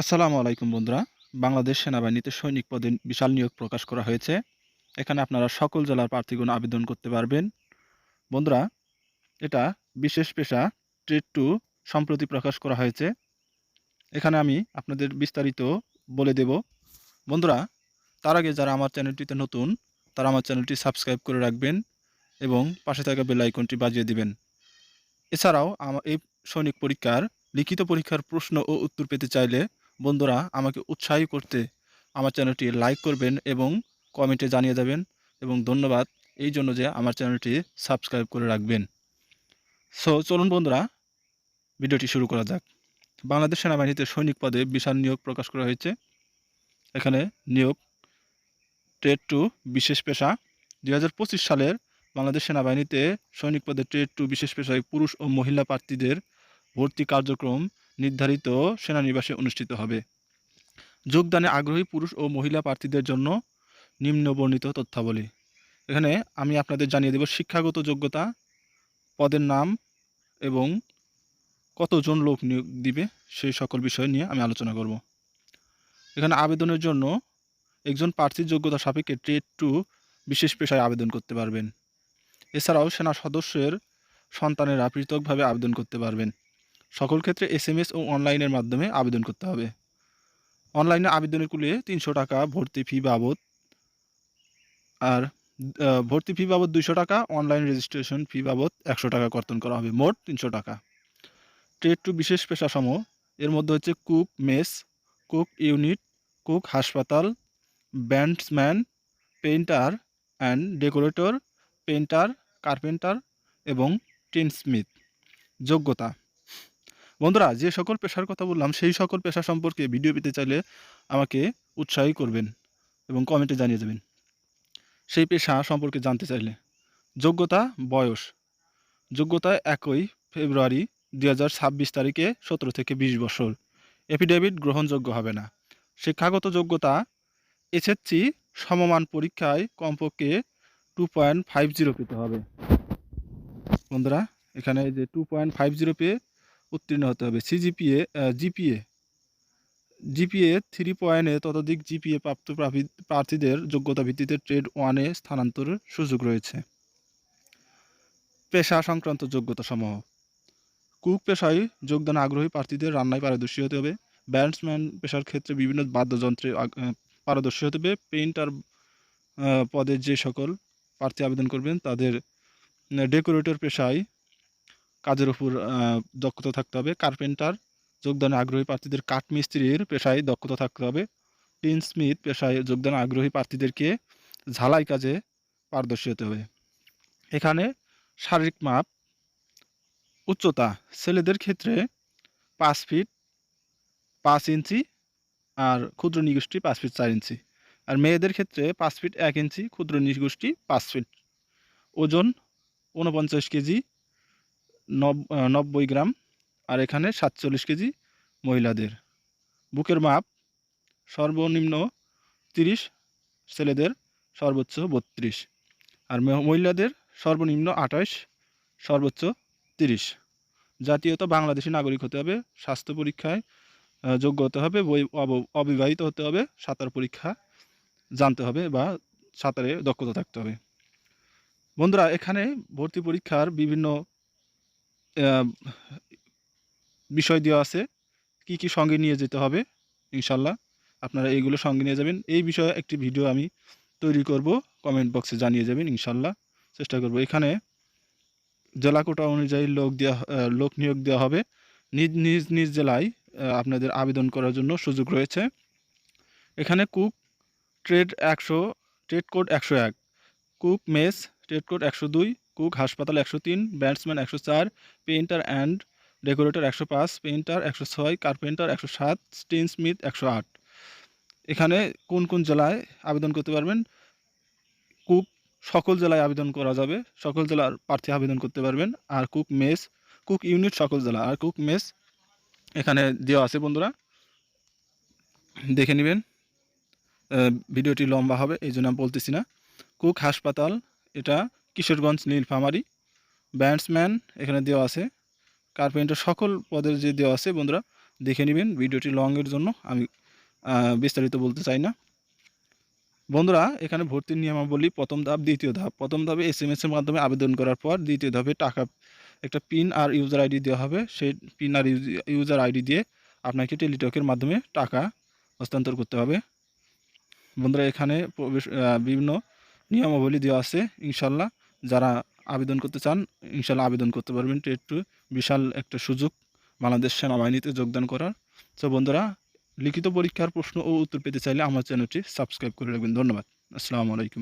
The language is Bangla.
আসসালামু আলাইকুম বন্ধুরা। বাংলাদেশ সেনাবাহিনীতে সৈনিক পদে বিশাল নিয়োগ প্রকাশ করা হয়েছে। এখানে আপনারা সকল জেলার প্রার্থীগণ আবেদন করতে পারবেন। বন্ধুরা, এটা বিশেষ পেশা, ট্রেড টু সম্প্রতি প্রকাশ করা হয়েছে। এখানে আমি আপনাদের বিস্তারিত বলে দেব। বন্ধুরা, তার আগে যারা আমার চ্যানেলটিতে নতুন, তারা আমার চ্যানেলটি সাবস্ক্রাইব করে রাখবেন এবং পাশে থাকা বেল আইকনটি বাজিয়ে দিবেন। এছাড়াও, আমার এই সৈনিক পরীক্ষার লিখিত পরীক্ষার প্রশ্ন ও উত্তর পেতে চাইলে বন্ধুরা, আমাকে উৎসাহী করতে আমার চ্যানেলটি লাইক করবেন এবং কমেন্টে জানিয়ে দেবেন এবং ধন্যবাদ এই জন্য যে আমার চ্যানেলটি সাবস্ক্রাইব করে রাখবেন। সো, চলুন বন্ধুরা, ভিডিওটি শুরু করা যাক। বাংলাদেশ সেনাবাহিনীতে সৈনিক পদে বিশাল নিয়োগ প্রকাশ করা হয়েছে। এখানে নিয়োগ, ট্রেড টু বিশেষ পেশা। দু হাজার পঁচিশ সালের বাংলাদেশ সেনাবাহিনীতে সৈনিক পদে ট্রেড টু বিশেষ পেশায় পুরুষ ও মহিলা প্রার্থীদের ভর্তি কার্যক্রম নির্ধারিত সেনানিবাসে অনুষ্ঠিত হবে। যোগদানে আগ্রহী পুরুষ ও মহিলা প্রার্থীদের জন্য নিম্ন বর্ণিত তথ্যাবলী। এখানে আমি আপনাদের জানিয়ে দেব শিক্ষাগত যোগ্যতা, পদের নাম এবং কতজন লোক নিয়োগ দিবে সেই সকল বিষয় নিয়ে আমি আলোচনা করব। এখানে আবেদনের জন্য একজন প্রার্থীর যোগ্যতা সাপেক্ষে ট্রেড টু বিশেষ পেশায় আবেদন করতে পারবেন। এছাড়াও সেনা সদস্যের সন্তানেরা পৃথকভাবে আবেদন করতে পারবেন। সকল ক্ষেত্রে এসএমএস ও অনলাইনের মাধ্যমে আবেদন করতে হবে। অনলাইনে আবেদনের কুলে তিনশো টাকা ভর্তি ফি বাবদ আর ভর্তি ফি বাবদ দুইশো টাকা, অনলাইন রেজিস্ট্রেশন ফি বাবদ একশো টাকা কর্তন করা হবে, মোট তিনশো টাকা। ট্রেড টু বিশেষ পেশাসমূহ, এর মধ্যে হচ্ছে cook, mess, cook unit, cook হাসপাতাল, bandsman, painter and decorator, painter, carpenter এবং টিনস্মিথ। যোগ্যতা বন্ধুরা, যে সকল পেশার কথা বললাম, সেই সকল পেশা সম্পর্কে ভিডিও পেতে চাইলে আমাকে উৎসাহী করবেন এবং কমেন্টে জানিয়ে দেবেন। সেই পেশা সম্পর্কে জানতে চাইলে। যোগ্যতা, বয়স। যোগ্যতা একই ফেব্রুয়ারি দুই হাজার ছাব্বিশ তারিখে সতেরো থেকে বিশ বছর। এফিডেভিট গ্রহণযোগ্য হবে না। শিক্ষাগত যোগ্যতা, এসএসসি সমমান পরীক্ষায় কমপক্ষে টু পয়েন্ট ফাইভ জিরো পেতে হবে। বন্ধুরা, এখানে যে টু পয়েন্ট ফাইভ জিরো পেয়ে উত্তীর্ণ হতে হবে। সিজিপিএ জিপিএ জিপিএ থ্রি পয়েন্টে ততোধিক জিপিএ প্রাপ্ত প্রাপি- প্রার্থীদের যোগ্যতা ভিত্তিতে ট্রেড ওয়ানে স্থানান্তরের সুযোগ রয়েছে। পেশা সংক্রান্ত যোগ্যতা সমূহ কুক পেশায় যোগদান আগ্রহী প্রার্থীদের রান্নায় পারদর্শী হতে হবে। ব্যান্ডসম্যান পেশার ক্ষেত্রে বিভিন্ন বাদ্যযন্ত্রে পারদর্শী হতে হবে। পেইন্টার পদে যে সকল প্রার্থী আবেদন করবেন, তাদের ডেকোরেটর পেশায় কাজের উপর দক্ষতা থাকতে হবে। কার্পেন্টার, যোগদানে আগ্রহী প্রার্থীদের কাঠমিস্ত্রির পেশায় দক্ষতা থাকতে হবে। টিন স্মিথ পেশায় যোগদানে আগ্রহী প্রার্থীদেরকে ঝালাই কাজে পারদর্শী হতে হবে। এখানে শারীরিক মাপ, উচ্চতা, ছেলেদের ক্ষেত্রে পাঁচ ফিট পাঁচ ইঞ্চি আর ক্ষুদ্র নিগোষ্ঠী পাঁচ ফিট চার ইঞ্চি। আর মেয়েদের ক্ষেত্রে পাঁচ ফিট এক ইঞ্চি, ক্ষুদ্র নিগোষ্ঠী পাঁচ ফিট। ওজন ঊনপঞ্চাশ কেজি নব্বই গ্রাম আর এখানে সাতচল্লিশ কেজি মহিলাদের। বুকের মাপ সর্বনিম্ন তিরিশ, ছেলেদের সর্বোচ্চ বত্রিশ। আর মহিলাদের সর্বনিম্ন আঠাশ, সর্বোচ্চ তিরিশ। জাতীয়তা বাংলাদেশি নাগরিক হতে হবে, স্বাস্থ্য পরীক্ষায় যোগ্য হতে হবে, বই- অব- অবিবাহিত হতে হবে, সাঁতার পরীক্ষা জানতে হবে বা সাঁতারে দক্ষতা থাকতে হবে। বন্ধুরা, এখানে ভর্তি পরীক্ষার বিভিন্ন বিষয় দেওয়া আছে, কি কি সঙ্গে নিয়ে যেতে হবে ইনশাল্লাহ আপনারা এইগুলো সঙ্গে নিয়ে যাবেন। এই বিষয়ে একটি ভিডিও আমি তৈরি করব কমেন্ট বক্সে জানিয়ে যাবেন ইনশাল্লাহ চেষ্টা করব। এখানে জেলা কোটা অনুযায়ী লোক দেওয়া লোক নিয়োগ দেওয়া হবে। নিজ নিজ নিজ জেলায় আপনাদের আবেদন করার জন্য সুযোগ রয়েছে। এখানে কুক ট্রেড একশো, ট্রেড কোড একশো এক, কুক মেস, ট্রেড কোড একশো দুই কুক, হাসপাতাল একশো তিন, ব্যাটসম্যান একশো চার, পেইন্টার অ্যান্ড ডেকোরেটর একশো পাঁচ, পেইন্টার একশো ছয়, কার্পেন্টার একশো সাত, স্টিন স্মিথ একশো আট। এখানে কোন কোন জেলায় আবেদন করতে পারবেন? কুক সকল জেলায় আবেদন করা যাবে, সকল জেলার প্রার্থী আবেদন করতে পারবেন, আর কুক মেস, কুক ইউনিট সকল জেলা, আর কুক মেস এখানে দেওয়া আছে বন্ধুরা। দেখে নেবেন ভিডিওটি লম্বা হবে, এই জন্য আমি বলতেছি না। কুক হাসপাতাল, এটা কিশোরগঞ্জ নীলফামারী ব্যান্ডসম্যান এখানে দেওয়া আছে। কার্পেন্টার সকল পদের যে দেওয়া আছে বন্ধুরা, দেখে নেবেন। ভিডিওটি লংয়ের জন্য আমি বিস্তারিত বলতে চাই না। বন্ধুরা, এখানে ভর্তির নিয়মাবলী, প্রথম ধাপ, দ্বিতীয় ধাপ। প্রথম ধাপে এস এম এর মাধ্যমে আবেদন করার পর দ্বিতীয় ধাপে টাকা, একটা পিন আর ইউজার আইডি দেওয়া হবে। সেই পিন আর ইউজার আইডি দিয়ে আপনাকে টেলিটকের মাধ্যমে টাকা হস্তান্তর করতে হবে। বন্ধুরা, এখানে বিভিন্ন নিয়মাবলী দেওয়া আছে ইনশাল্লাহ যারা আবেদন করতে চান ইনশাল্লাহ আবেদন করতে পারবেন। এটা একটু বিশাল একটা সুযোগ বাংলাদেশ সেনাবাহিনীতে যোগদান করার। তো বন্ধুরা, লিখিত পরীক্ষার প্রশ্ন ও উত্তর পেতে চাইলে আমার চ্যানেলটি সাবস্ক্রাইব করে রাখবেন। ধন্যবাদ। আসসালামু আলাইকুম।